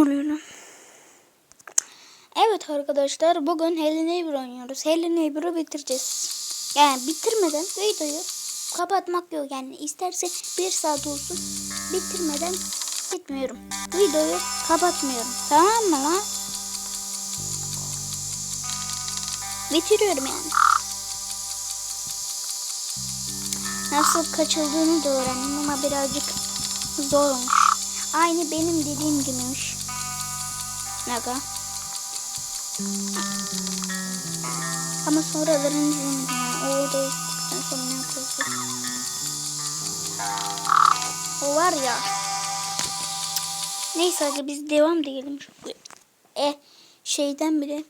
oluyor? Evet arkadaşlar bugün Hello Neighbor oynuyoruz. Hello Neighbor'ı bitireceğiz. Yani bitirmeden videoyu kapatmak yok yani isterse bir saat olsun bitirmeden gitmiyorum. Videoyu kapatmıyorum. Tamam mı lan? Bitiriyorum yani. Nasıl kaçıldığını da öğrendim ama birazcık zormuş. Aynı benim dediğim gibiymiş. Naga. Ama sonralarını izlemedim yani. O odaya gittikten sonra ne yapacağız? O var ya. Neyse hadi biz devam diyelim. E şeyden bile.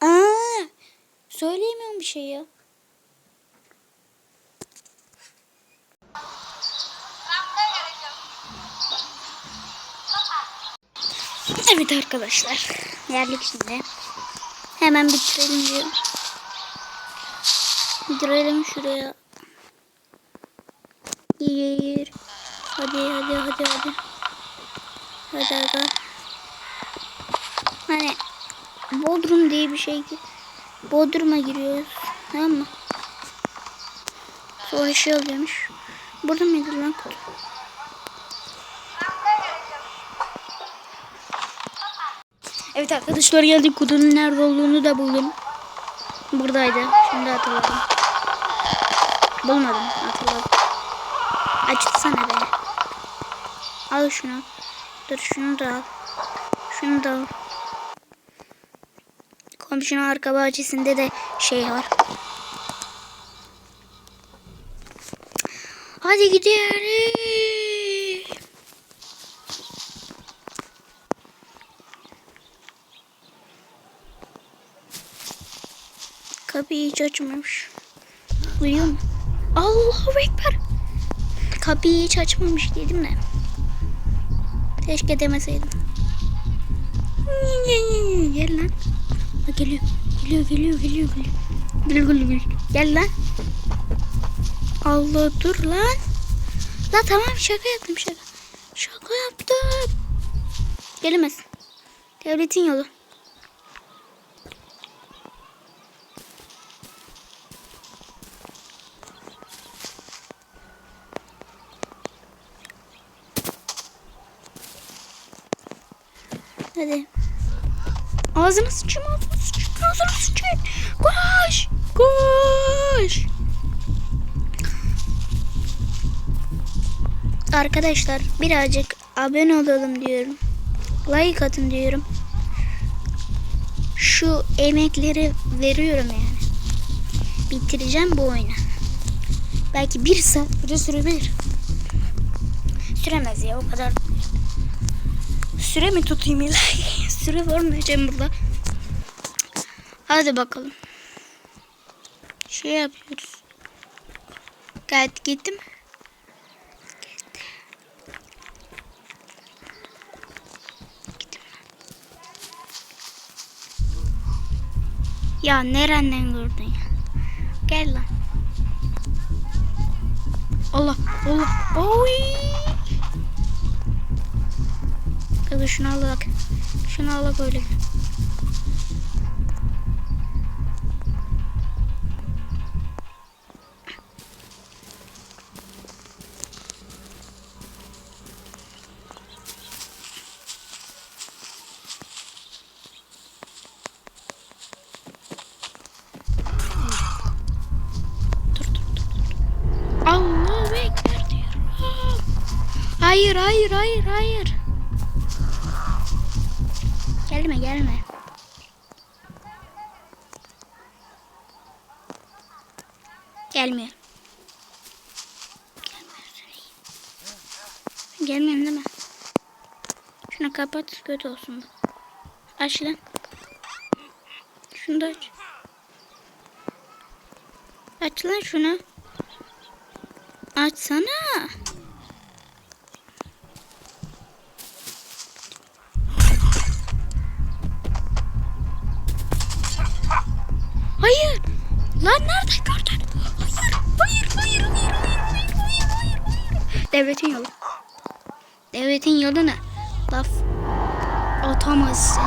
Aa, söyleyemiyorum bir şey ya. Evet arkadaşlar. Yerlik şimdi. Hemen bitirelim diyorum. Bitirelim şuraya. Gir. Hadi hadi hadi hadi. Hadi hadi. Hani Bodrum diye bir şey ki. Bodrum'a giriyoruz. Tamam mı? Sonra şey oluyormuş. Burada mıydı lan kutu? Evet arkadaşlar geldik kutunun nerede olduğunu da buldum. Buradaydı. Şimdi hatırladım. Bulmadım. Hatırladım. Açılsana be. Al şunu. Dur şunu da al. Şunu da al. Komşunun arka bahçesinde de şey var. Hadi gidelim. Kapıyı hiç açmamış. Uyuyor mu? Allahu Ekber. Kapıyı hiç açmamış dedim de. Keşke demeseydim. Gel lan. Ha, geliyor. Geliyor geliyor geliyor geliyor. Geliyor geliyor geliyor. Gel lan. Allah dur lan. La tamam şaka yaptım şaka. Şaka yaptım. Gelemez. Devletin yolu. Hadi. Ağzına sıçayım ağzına sıçayım ağzına sıçayım. Koş. Koş. Arkadaşlar birazcık abone olalım diyorum. Like atın diyorum. Şu emekleri veriyorum yani. Bitireceğim bu oyunu. Belki bir saat bile sürebilir. Süremez ya o kadar Süre mi tutayım illa? Süre vermeyeceğim burada. Hadi bakalım. Şey yapıyoruz. Gayet gittim. Gitti. Gittim. Ya nereden gördün ya? Gel lan. Allah Allah. Oy da şunu alak. Şunu alak öyle. Hayır hayır hayır hayır. Gelme gelme. Gelmiyor. Gelmiyorum değil mi? Şunu kapat kötü olsun. Aç lan. Şunu da aç. Aç lan şunu. Açsana. Devletin yolu. Devletin yolu ne? Laf. Atamazsın.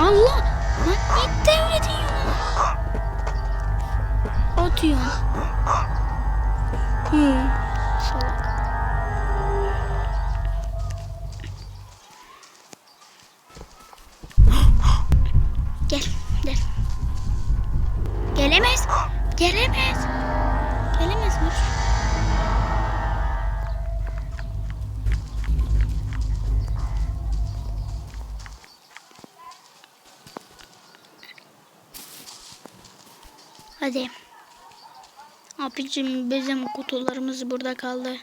Allah! Lan git devletin yoluna. Atıyorsun. Hmm. Salak. Gel, gel. Gelemez. Gelemez. Gelemezmiş. Hadi. Abicim bizim kutularımız burada kaldı.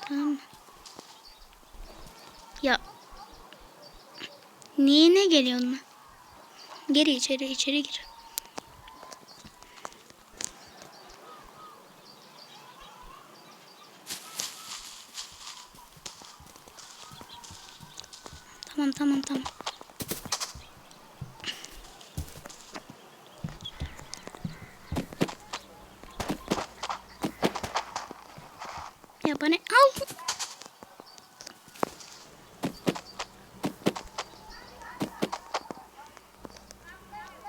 Tamam? Ya. Niye ne geliyorsun? Geri içeri içeri gir. Tamam tamam tamam. Bana al.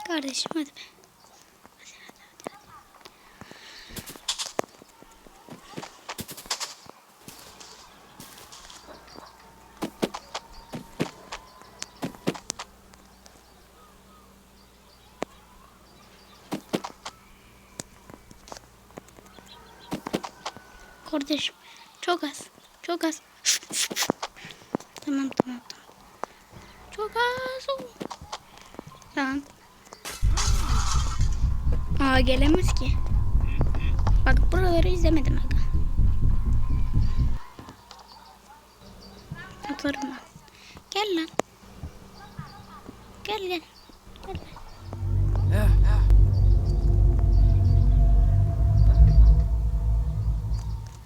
Kardeşim hadi be. Kardeşim çok az. Çok az. tamam tamam tamam. Çok az. Tamam. Aa gelemez ki. Bak buraları izlemedim aga. Atarım ben. Gel lan. Gel gel. Gel.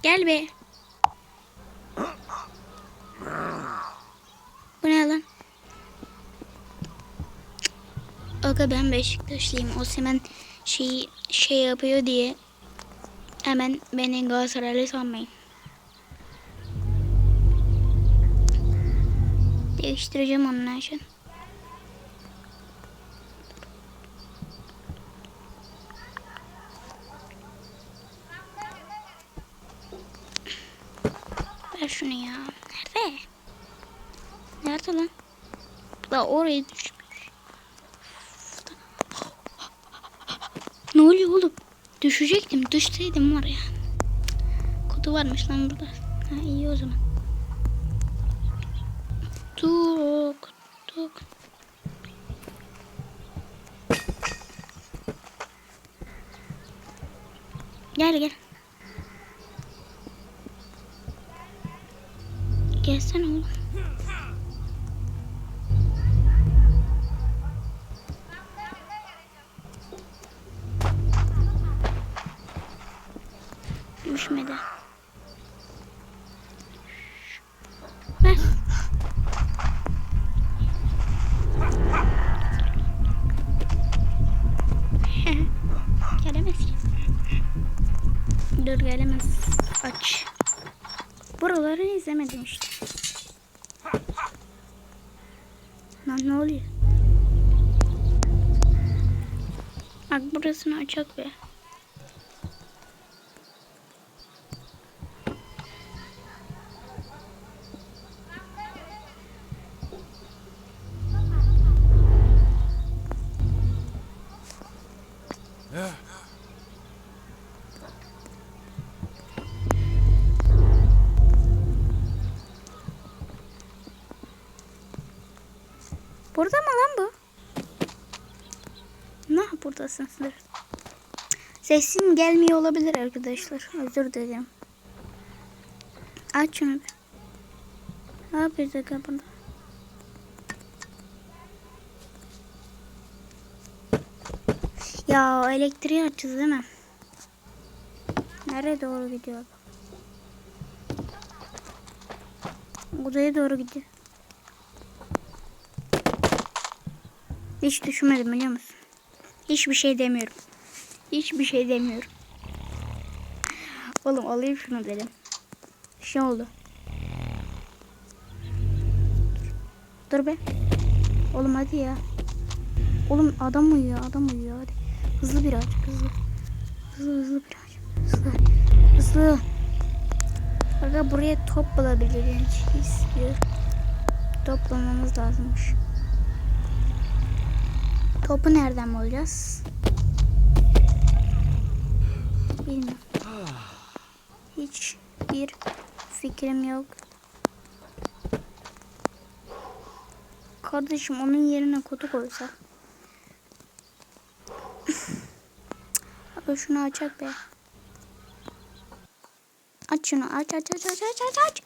Gel be. Bu ne lan? Aga ben Beşiktaşlıyım. O hemen şey şey yapıyor diye hemen beni Galatasaraylı sanmayın. Değiştireceğim onun için. Ver şunu ya. Nerede? Nerede lan? Da oraya düşmüş. Ne oluyor oğlum? Düşecektim. Düşseydim var ya. Kutu varmış lan burada. Ha iyi o zaman. Tuk tuk. Gel gel. Gelsene oğlum. Düşmedi. Ver. gelemez ki. Dur gelemez. Buraları izlemedim işte. Lan ne oluyor? Bak burasını açak be. Sınır? Sesim gelmiyor olabilir arkadaşlar. Özür dilerim. Aç şunu. Ne yapıyoruz aga burada? Ya elektriği açacağız değil mi? Nereye doğru gidiyor? Odaya doğru gidiyor. Hiç düşünmedim biliyor musun? Hiçbir şey demiyorum. Hiçbir şey demiyorum. Oğlum alayım şunu dedim. Şey oldu. Dur be. Oğlum hadi ya. Oğlum adam uyuyor adam uyuyor hadi. Hızlı bir aç hızlı. Hızlı hızlı bir aç. Hızlı. Hızlı. Aga buraya top bulabiliriz. istiyor. Top bulmamız lazımmış. Topu nereden bulacağız? Bilmiyorum. Hiç bir fikrim yok. Kardeşim onun yerine kutu koysak. Abi şunu açak be. Aç şunu aç aç aç aç aç aç.